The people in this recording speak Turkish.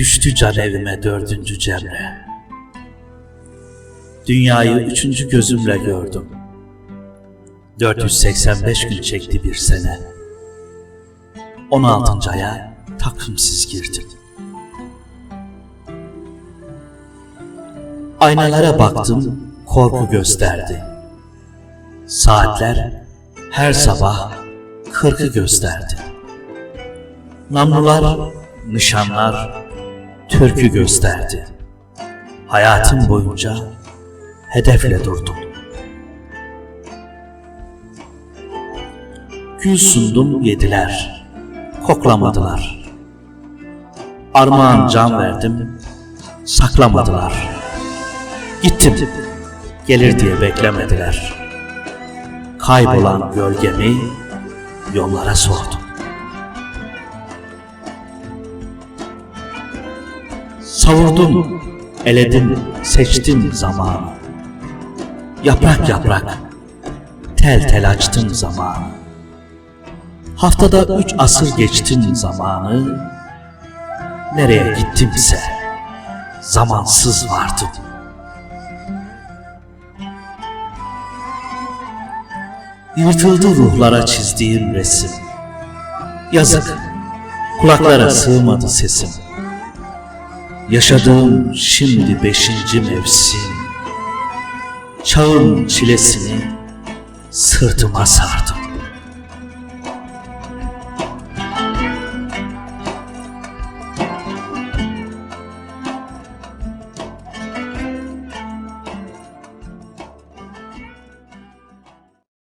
Düştü can evime dördüncü cemre. Dünyayı üçüncü gözümle gördüm. 485 gün çekti bir sene. 16. aya takvimsiz girdim. Aynalara baktım, korku gösterdi. Saatler her sabah kırkı gösterdi. Namlular, nişanlar türkü gösterdi. Hayatım boyunca hedefle durdum. Gül sundum yediler, koklamadılar. Armağan can verdim, saklamadılar. Gittim, gelir diye beklemediler. Kaybolan gölgemi yollara sordum. Savurdum, eledim, seçtim zamanı. Yaprak yaprak, tel tel açtım zamanı. Haftada üç asır geçtim zamanı. Nereye gittimse zamansız vardım. Yırtıldı ruhlara çizdiğim resim. Yazık, kulaklara sığmadı sesim. Yaşadığım şimdi beşinci mevsim. Çağın çilesini sırtıma sardım.